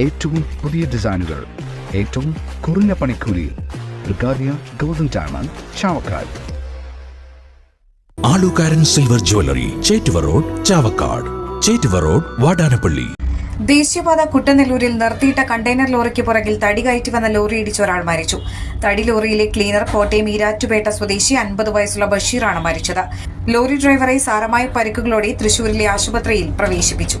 ഏറ്റവും പുതിയ ഡിസൈനുകൾ ഏറ്റവും കുറഞ്ഞ പണിക്കൂലി. ബ്രിഗാദിയ golden diamond Chavakkad. Alukkaran silver jewellery Chettuva road Chavakkad. Chettuva road Vadanappally. ദേശീയപാത കുട്ടനെല്ലൂരിൽ നിർത്തിയിട്ട കണ്ടെയ്നർ ലോറിക്ക് പുറകിൽ തടി കയറ്റി വന്ന ലോറി ഇടിച്ച് ഒരാൾ മരിച്ചു. തടി ലോറിയിലെ ക്ലീനർ കോട്ടയം ഈരാറ്റുപേട്ട സ്വദേശി അൻപത് വയസ്സുള്ള ബഷീറാണ് മരിച്ചത്. ലോറി ഡ്രൈവറെ സാരമായ പരിക്കുകളോടെ തൃശൂരിലെ ആശുപത്രിയിൽ പ്രവേശിപ്പിച്ചു.